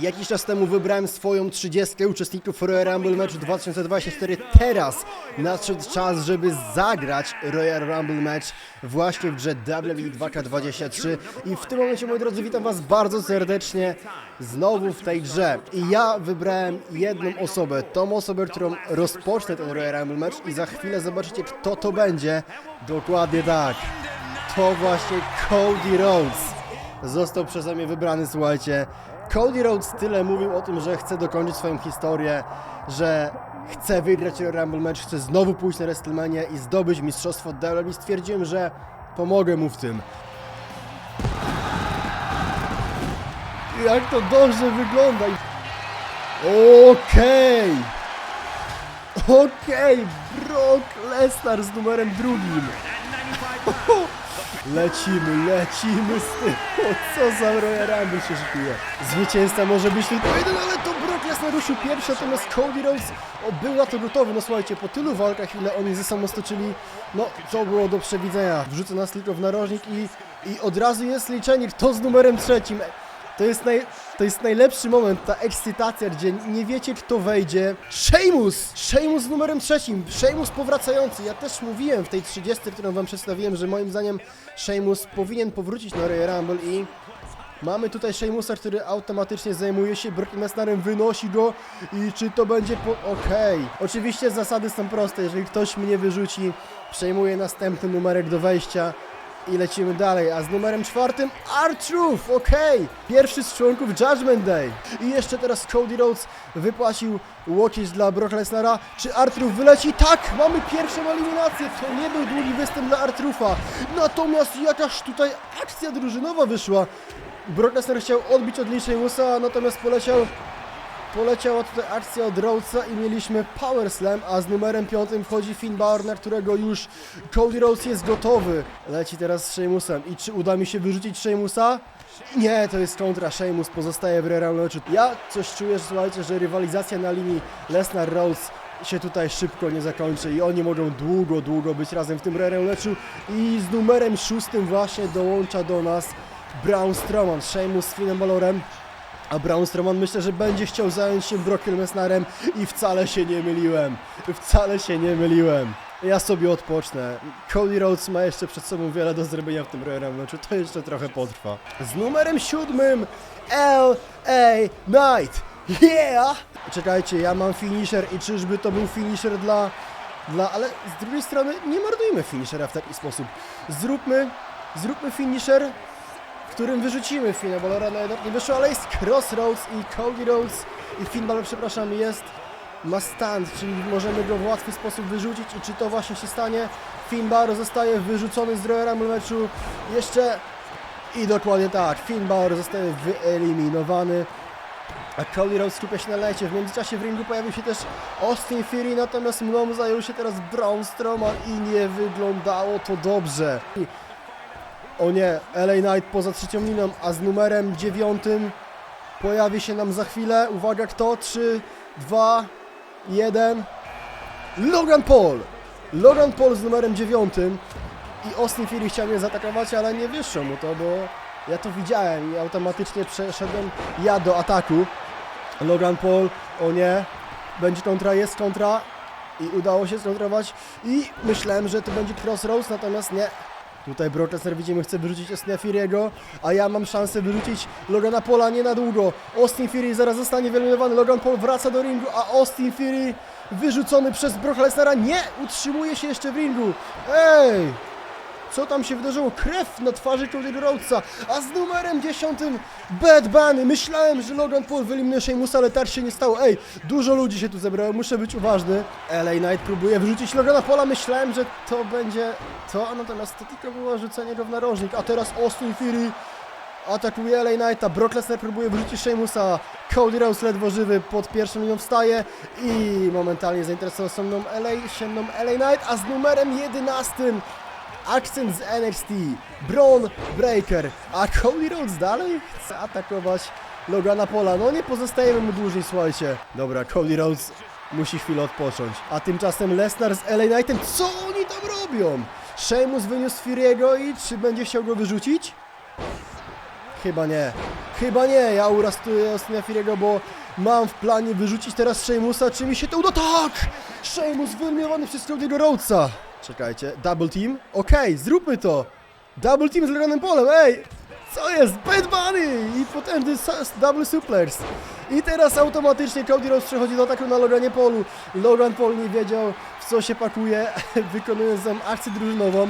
Jakiś czas temu wybrałem swoją 30 uczestników Royal Rumble Match 2024. Teraz nadszedł czas, żeby zagrać Royal Rumble Match właśnie w grze WWE 2K23. I w tym momencie, moi drodzy, witam Was bardzo serdecznie znowu w tej grze. I ja wybrałem jedną osobę, tą osobę, którą rozpocznę ten Royal Rumble Match i za chwilę zobaczycie, kto to będzie. Dokładnie tak. To właśnie Cody Rhodes został przeze mnie wybrany, słuchajcie. Cody Rhodes tyle mówił o tym, że chce dokończyć swoją historię, że chce wygrać Royal Rumble Match, chce znowu pójść na WrestleMania i zdobyć mistrzostwo WWE stwierdziłem, że pomogę mu w tym. Jak to dobrze wygląda! Okej! Okej! Brock Lesnar z numerem drugim! Lecimy, lecimy z tym. Co za Rumble się szykuje. Zwycięzca może być tylko jeden, ale to Brock Lesnar ruszył pierwszy, natomiast Cody Rhodes o, był na to gotowy. No słuchajcie, po tylu walkach, ile oni ze sobą stoczyli, no to było do przewidzenia. Wrzucę nas tylko w narożnik i, i od razu jest liczenie, kto z numerem trzecim. To jest, naj, to jest najlepszy moment, ta ekscytacja, gdzie nie wiecie kto wejdzie. Sheamus! Sheamus z numerem trzecim, Sheamus powracający. Ja też mówiłem w tej 30, którą wam przedstawiłem, że moim zdaniem Sheamus powinien powrócić na Royal Rumble i mamy tutaj Sheamusa, który automatycznie zajmuje się Brockiem Lesnarem, wynosi go i czy to będzie po... Okej. Oczywiście zasady są proste, jeżeli ktoś mnie wyrzuci, przejmuje następny numerek do wejścia i lecimy dalej, a z numerem czwartym R-Truth, okej! Pierwszy z członków Judgment Day. I jeszcze teraz Cody Rhodes wypłacił łokieć dla Brock Lesnara. Czy R-Truth wyleci? Tak! Mamy pierwszą eliminację! To nie był długi występ dla R-Trutha. Natomiast jakaż tutaj akcja drużynowa wyszła. Brock Lesnar chciał odbić od Lee Sheamusa, natomiast poleciał Poleciała tutaj akcja od Rhodesa i mieliśmy Power Slam, a z numerem piątym wchodzi Finn Balor, na którego już Cody Rhodes jest gotowy. Leci teraz z Sheamusem. I czy uda mi się wyrzucić Sheamusa? Nie, to jest kontra. Sheamus pozostaje w Matchu. Ja coś czuję, że słuchajcie, że rywalizacja na linii Lesnar-Rhodes się tutaj szybko nie zakończy i oni mogą długo, długo być razem w tym Matchu. I z numerem szóstym właśnie dołącza do nas Braun Strowman. Sheamus z Finnem Balorem. A Braun Strowman myślę, że będzie chciał zająć się Brockiem Lesnarem i wcale się nie myliłem. Wcale się nie myliłem. Ja sobie odpocznę. Cody Rhodes ma jeszcze przed sobą wiele do zrobienia w tym Royal znaczy to jeszcze trochę potrwa. Z numerem siódmym L.A. Knight. Yeah! Czekajcie, ja mam finisher i czyżby to był finisher dla... dla... ale z drugiej strony nie marnujmy finishera w taki sposób. Zróbmy... zróbmy finisher którym wyrzucimy Finna Balora na nie wyszło, ale jest Crossroads i Cody Rhodes i Finn Balor, przepraszam, jest ma stand, czyli możemy go w łatwy sposób wyrzucić i czy to właśnie się stanie? Finn Balor zostaje wyrzucony z Royal Rumble meczu jeszcze i dokładnie tak, Finn Balor zostaje wyeliminowany a Cody Rhodes skupia się na lecie. W międzyczasie w ringu pojawił się też Austin Fury, natomiast mną zajął się teraz Braun Strowman i nie wyglądało to dobrze. O nie, LA Knight poza trzecią liną, a z numerem dziewiątym pojawi się nam za chwilę. Uwaga, kto? 3, 2, 1. Logan Paul! Logan Paul z numerem dziewiątym. I Austin Fury chciał mnie zaatakować, ale nie wyszło mu to, bo ja to widziałem i automatycznie przeszedłem ja do ataku. Logan Paul, o nie, będzie kontra, jest kontra i udało się skontrować i myślałem, że to będzie Crossroads, natomiast nie, Tutaj Brock Lesnar widzimy chce wyrzucić Austina Fury'ego, a ja mam szansę wyrzucić Logana Paula nie na długo. Austin Fury zaraz zostanie wyeliminowany, Logan Paul wraca do ringu, a Austin Fury wyrzucony przez Brock Lesnara nie utrzymuje się jeszcze w ringu. Ej! Co tam się wydarzyło? Krew na twarzy Cody'ego Rhodesa, a z numerem 10 Bad Bunny. Myślałem, że Logan Paul wyeliminuje Sheamusa, ale tak się nie stało. Ej, dużo ludzi się tu zebrało, muszę być uważny. LA Knight próbuje wrzucić Logana Paula, myślałem, że to będzie to, natomiast to tylko było rzucenie go w narożnik, a teraz Austin Fury atakuje LA Knighta, Brock Lesnar próbuje wrzucić Sheamusa, Cody Rhodes ledwo żywy pod pierwszą linią wstaje i momentalnie zainteresował się mną LA, się mną LA Knight, a z numerem 11 akcent z NXT, Braun Breaker, a Cody Rhodes dalej chce atakować Logana Pola. No nie pozostajemy mu dłużej, słuchajcie. Dobra, Cody Rhodes musi chwilę odpocząć. A tymczasem Lesnar z LA Knightem, co oni tam robią? Sheamus wyniósł Fury'ego i czy będzie chciał go wyrzucić? Chyba nie. Chyba nie, ja urastuję Austina Firiego, bo mam w planie wyrzucić teraz Sheamusa, czy mi się to uda? Tak! Sheamus wyeliminowany przez Cody'ego Rhodesa. Czekajcie, double team? Okej, zróbmy to! Double team z Loganem Polem, ej! Co jest? Bad Bunny! I s- double suplex. I teraz automatycznie Cody Rhodes przechodzi do ataku na Loganie Polu. Logan Paul nie wiedział co się pakuje, wykonując tam akcję drużynową,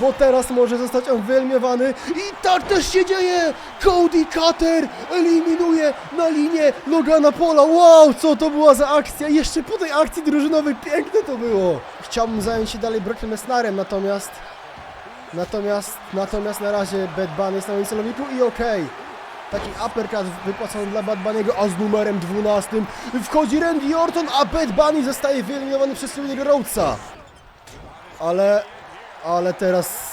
bo teraz może zostać on wyeliminowany. I tak też się dzieje! Cody Cutter eliminuje na linię Logana Pola. Wow, co to była za akcja! Jeszcze po tej akcji drużynowej piękne to było! Chciałbym zająć się dalej Brockiem Lesnarem, natomiast... Natomiast, natomiast na razie Bad Bunny jest na moim celowniku i okej. Taki uppercut wypłacony dla Bad Bunny'ego, a z numerem 12 wchodzi Randy Orton, a Bad Bunny zostaje wyeliminowany przez Cody'ego Rhodesa. Ale, ale teraz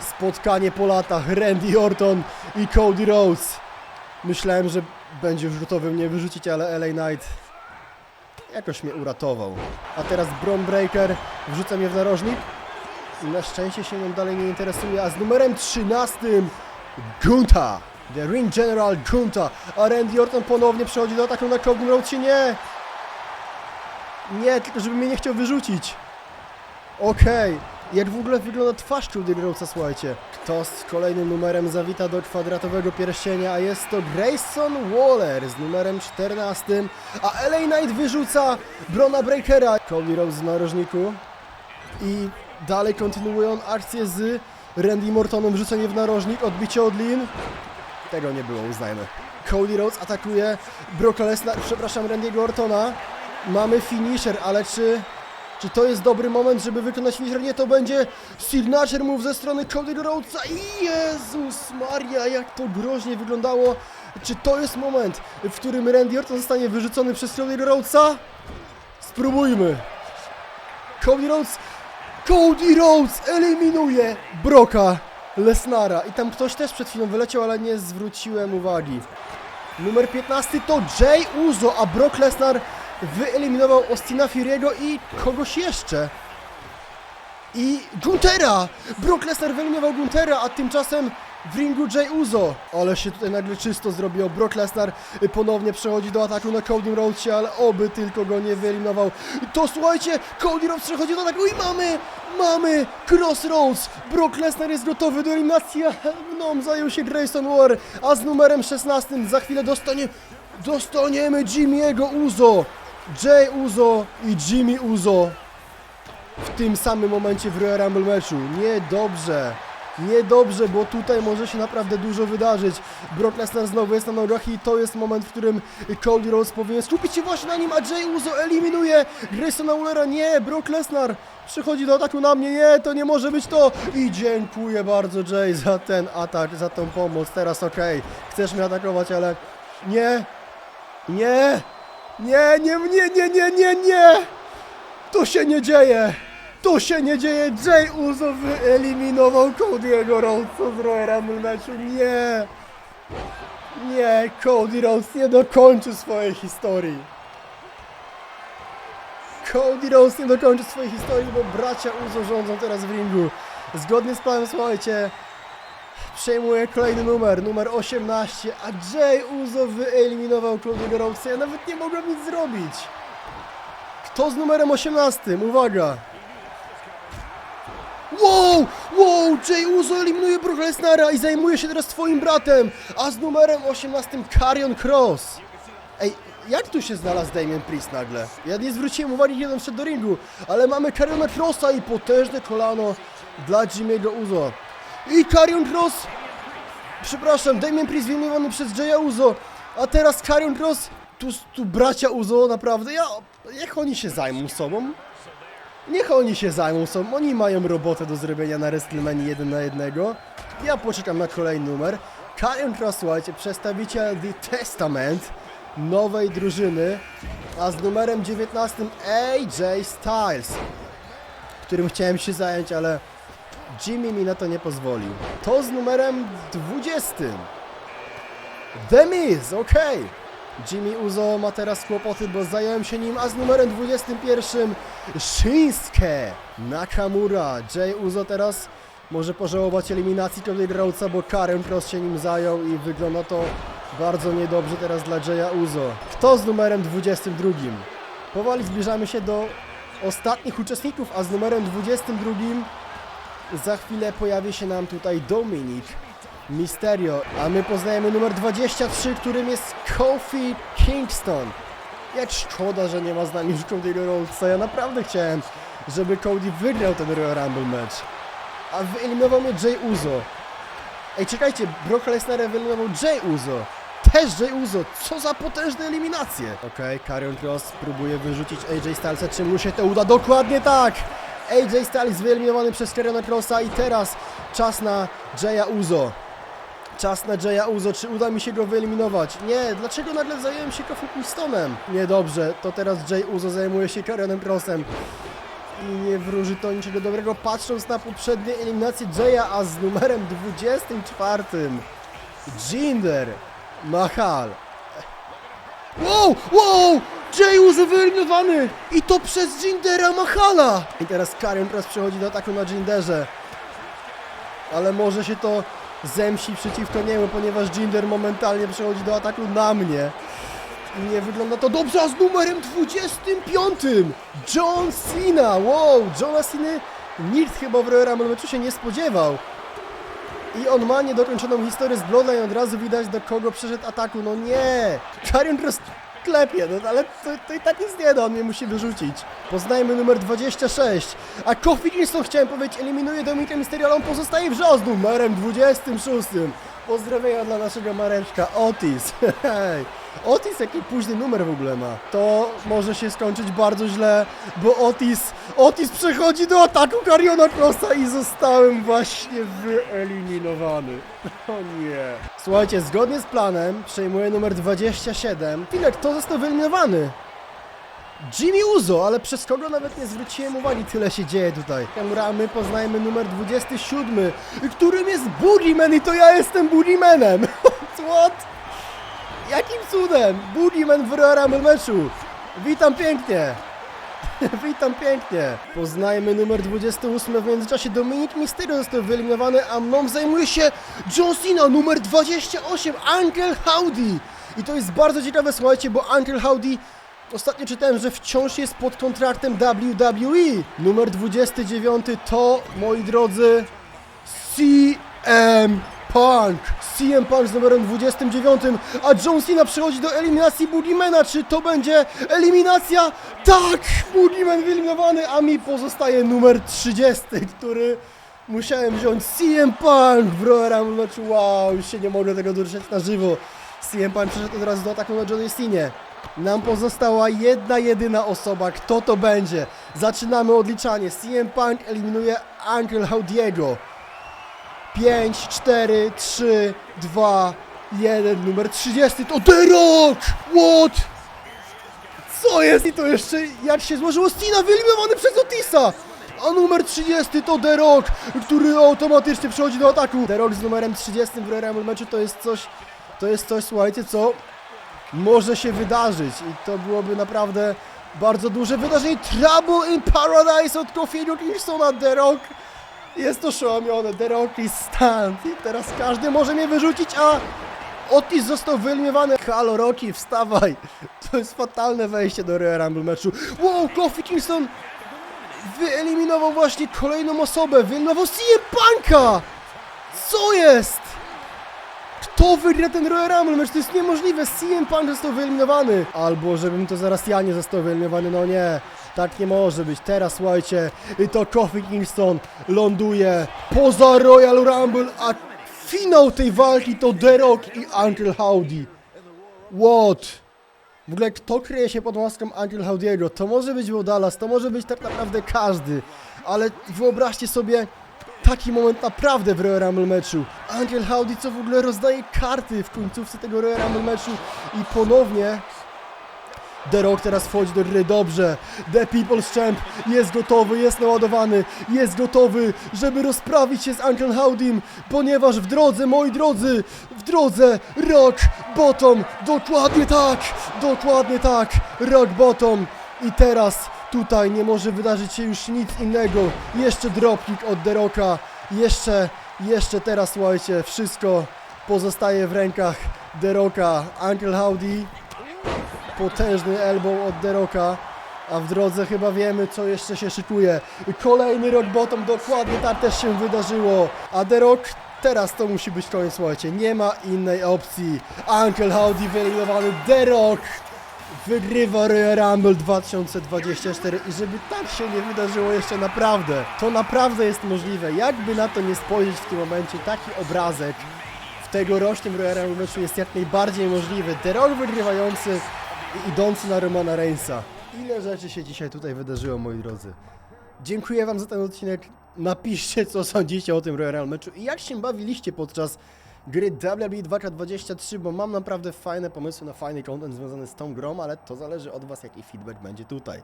spotkanie po latach Randy Orton i Cody Rhodes. Myślałem, że będzie gotowy mnie wyrzucić, ale LA Knight jakoś mnie uratował. A teraz Bron Breaker wrzuca mnie w narożnik. Na szczęście się nią dalej nie interesuje, a z numerem 13 Gunta, The Ring General Gunta, a Randy Orton ponownie przechodzi do ataku na Cody Rhodesie, nie! Nie, tylko żeby mnie nie chciał wyrzucić. Okej, jak w ogóle wygląda twarz Cody Rhodesa, słuchajcie. Kto z kolejnym numerem zawita do kwadratowego pierścienia, a jest to Grayson Waller z numerem 14, a LA Knight wyrzuca Brona Breakera. Cody Rhodes w narożniku i dalej kontynuują akcję z Randy Mortonem, wrzucenie w narożnik, odbicie od Lin. Tego nie było, uznajmy. Cody Rhodes atakuje Brocka Lesnar, przepraszam, Randy'ego Ortona. Mamy finisher, ale czy, czy to jest dobry moment, żeby wykonać finisher? Nie, to będzie signature move ze strony Cody Rhodesa. Jezus Maria, jak to groźnie wyglądało. Czy to jest moment, w którym Randy Orton zostanie wyrzucony przez Cody Rhodesa? Spróbujmy. Cody Rhodes Cody Rhodes eliminuje Broka Lesnara i tam ktoś też przed chwilą wyleciał, ale nie zwróciłem uwagi. Numer 15 to Jay Uzo, a Brock Lesnar wyeliminował Austina Fury'ego i kogoś jeszcze. I Guntera! Brock Lesnar wyeliminował Guntera, a tymczasem w ringu Jay Uzo. Ale się tutaj nagle czysto zrobiło. Brock Lesnar ponownie przechodzi do ataku na Cody Rhodesie, ale oby tylko go nie wyeliminował. To słuchajcie, Cody Rhodes przechodzi do ataku i mamy, mamy Crossroads. Brock Lesnar jest gotowy do eliminacji, a mną zajął się Grayson Waller, a z numerem 16 za chwilę dostanie, dostaniemy Jimmy'ego Uzo. Jay Uzo i Jimmy Uzo w tym samym momencie w Royal Rumble meczu. Niedobrze. Niedobrze, bo tutaj może się naprawdę dużo wydarzyć. Brock Lesnar znowu jest na nogach i to jest moment, w którym Cody Rhodes powinien skupić się właśnie na nim, a Jay Uzo eliminuje Graysona Wallera. Nie, Brock Lesnar przychodzi do ataku na mnie. Nie, to nie może być to. I dziękuję bardzo Jay za ten atak, za tą pomoc. Teraz okej, chcesz mnie atakować, ale nie, nie, nie, nie, nie, nie, nie, nie, nie. To się nie dzieje! To się nie dzieje! Jay Uzo wyeliminował Cody'ego Rhodesa z Royal Rumble meczu. Nie! Nie, Cody Rhodes nie dokończy swojej historii. Cody Rhodes nie dokończy swojej historii, bo bracia Uzo rządzą teraz w ringu. Zgodnie z planem, słuchajcie, przejmuje kolejny numer, numer 18, a Jay Uzo wyeliminował Cody'ego Rhodesa. Ja nawet nie mogłem nic zrobić. Kto z numerem 18? Uwaga! Wow! Wow! Jay Uzo eliminuje Brock Lesnara i zajmuje się teraz twoim bratem! A z numerem 18 Carion Cross! Ej, jak tu się znalazł Damien Priest nagle? Ja nie zwróciłem uwagi, kiedy on szedł do ringu, ale mamy Cariona Crossa i potężne kolano dla Jimmy'ego Uzo. I Carion Cross Przepraszam, Damien Priest wyeliminowany przez Jaya Uzo, a teraz Carion Cross, tu, tu bracia Uzo, naprawdę, ja, jak oni się zajmą sobą? Niech oni się zajmą sobą, oni mają robotę do zrobienia na WrestleMania 1 na 1. Ja poczekam na kolejny numer. Carion Cross, słuchajcie, przedstawiciel The Testament, nowej drużyny, a z numerem 19 AJ Styles, którym chciałem się zająć, ale Jimmy mi na to nie pozwolił. To z numerem 20. The Miz, okej. Jimmy Uzo ma teraz kłopoty, bo zająłem się nim, a z numerem 21 Shinsuke Nakamura. Jay Uzo teraz może pożałować eliminacji Cody Rhodesa, bo Karen Cross się nim zajął i wygląda to Bardzo niedobrze teraz dla Jaya Uzo. Kto z numerem 22? Powoli zbliżamy się do ostatnich uczestników, a z numerem 22 za chwilę pojawi się nam tutaj Dominik Mysterio, a my poznajemy numer 23, którym jest Kofi Kingston. Jak szkoda, że nie ma z nami już Cody'ego Rhodesa. Ja naprawdę chciałem, żeby Cody wygrał ten Royal Rumble match. A wyeliminował mnie Jay Uzo. Ej, czekajcie, Brock Lesnar wyeliminował Jay Uzo. Też Jay Uzo. Co za potężne eliminacje. Okej, okay, Karrion Cross próbuje wyrzucić AJ Stylesa. Czy mu się to uda? Dokładnie tak! AJ Styles wyeliminowany przez Karriona Crossa i teraz czas na Jaya Uzo. Czas na Jaya Uzo, czy uda mi się go wyeliminować? Nie, dlaczego nagle zająłem się Kofi Kingstonem? Niedobrze, to teraz Jay Uzo zajmuje się Karrionem Crossem. I nie wróży to niczego dobrego, patrząc na poprzednie eliminacje Jaya, a z numerem 24 Jinder Mahal. Wow, wow! Jay Uzo wyeliminowany! I to przez Jindera Mahala! I teraz Karrion teraz przechodzi do ataku na Jinderze. Ale może się to zemści przeciwko niemu, ponieważ Jinder momentalnie przechodzi do ataku na mnie. Nie wygląda to dobrze, a z numerem 25 John Cena! Wow, Johna Cena nikt chyba w Royal Rumble się nie spodziewał. I on ma niedokończoną historię z Bloodline, od razu widać do kogo przeszedł ataku. No nie! Karrion Cross klepie, no ale to, to i tak nic nie da, on mnie musi wyrzucić. Poznajmy numer 26. A Kofi Kingston, chciałem powiedzieć, eliminuje Dominika Mysterio, ale on pozostaje w z numerem 26. Pozdrowienia dla naszego Mareczka, Otis. Hej. Otis jaki późny numer w ogóle ma. To może się skończyć bardzo źle, bo Otis, Otis przechodzi do ataku Kariona Crossa i zostałem właśnie wyeliminowany. O nie. Słuchajcie, zgodnie z planem przejmuje numer 27. Chwilę, kto został wyeliminowany? Jimmy Uzo, ale przez kogo nawet nie zwróciłem uwagi, tyle się dzieje tutaj. Ramy poznajmy numer 27, którym jest Boogeyman i to ja jestem Boogeymanem. What? Jakim cudem? Boogeyman w Royal meczu. Witam pięknie. Witam pięknie. Poznajmy numer 28. W międzyczasie Dominik Mysterio został wyeliminowany, a mną zajmuje się John Cena, numer 28, Uncle Howdy. I to jest bardzo ciekawe, słuchajcie, bo Uncle Howdy Ostatnio czytałem, że wciąż jest pod kontraktem WWE. Numer 29 to, moi drodzy, CM Punk. CM Punk z numerem 29, a John Cena przychodzi do eliminacji Boogiemana. Czy to będzie eliminacja? Tak! Boogieman wyeliminowany, a mi pozostaje numer 30, który musiałem wziąć CM Punk w Royal meczu. Wow, już się nie mogę tego dotrzeć na żywo. CM Punk przeszedł od razu do ataku na Johnny Cena. Nam pozostała jedna, jedyna osoba. Kto to będzie? Zaczynamy odliczanie. CM Punk eliminuje Uncle Howdiego. 5, 4, 3, 2, 1. Numer 30 to The Rock! What? Co jest? I to jeszcze jak się złożyło Cena wyeliminowany przez Otisa! A numer 30 to The Rock, który automatycznie przechodzi do ataku. The Rock z numerem 30 w Royal Rumble meczu to jest coś, to jest coś, słuchajcie, co może się wydarzyć i to byłoby naprawdę bardzo duże wydarzenie. Trouble in Paradise od Kofiego Kingstona, The Rock jest oszałamiony, The Rock is stand i teraz każdy może mnie wyrzucić, a Otis został wyeliminowany. Halo Rocky, wstawaj! To jest fatalne wejście do Royal Rumble meczu. Wow, Kofi Kingston wyeliminował właśnie kolejną osobę, wyeliminował CM Punka! Co jest? Kto wygra ten Royal Rumble mecz? To jest niemożliwe. CM Punk został wyeliminowany. Albo żebym to zaraz ja nie został wyeliminowany. No nie. Tak nie może być. Teraz słuchajcie. To Kofi Kingston ląduje poza Royal Rumble, a finał tej walki to The Rock i Uncle Howdy. What? W ogóle kto kryje się pod maską Uncle Howdy'ego? To może być Bo Dallas, to może być tak naprawdę każdy. Ale wyobraźcie sobie taki moment naprawdę w Royal Rumble meczu. Angel Howdy co w ogóle rozdaje karty w końcówce tego Royal Rumble meczu i ponownie The Rock teraz wchodzi do gry dobrze. The People's Champ jest gotowy, jest naładowany, jest gotowy, żeby rozprawić się z Uncle Howdym, ponieważ w drodze, moi drodzy, w drodze Rock Bottom, dokładnie tak, dokładnie tak, Rock Bottom i teraz tutaj nie może wydarzyć się już nic innego. Jeszcze dropkick od The Rocka, jeszcze, jeszcze teraz słuchajcie, wszystko pozostaje w rękach The Rocka, Uncle Howdy, potężny elbow od The Rocka, a w drodze chyba wiemy, co jeszcze się szykuje. Kolejny rock bottom, dokładnie tak też się wydarzyło, a The Rock teraz to musi być koniec, słuchajcie, nie ma innej opcji. Uncle Howdy wyeliminowany, The Rock wygrywa Royal Rumble 2024 i żeby tak się nie wydarzyło jeszcze naprawdę, to naprawdę jest możliwe. Jakby na to nie spojrzeć w tym momencie, taki obrazek w tegorocznym Royal Rumble meczu jest jak najbardziej możliwy. The Rock wygrywający i idący na Romana Reignsa. Ile rzeczy się dzisiaj tutaj wydarzyło, moi drodzy. Dziękuję Wam za ten odcinek. Napiszcie, co sądzicie o tym Royal Rumble meczu i jak się bawiliście podczas gry WWE 2K23, bo mam naprawdę fajne pomysły na fajny content związany z tą grą, ale to zależy od Was, jaki feedback będzie tutaj.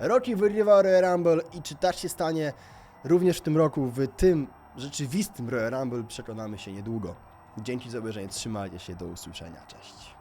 Rocky wygrywa Royal Rumble i czy tak się stanie również w tym roku, w tym rzeczywistym Royal Rumble przekonamy się niedługo. Dzięki za obejrzenie, trzymajcie się, do usłyszenia, cześć.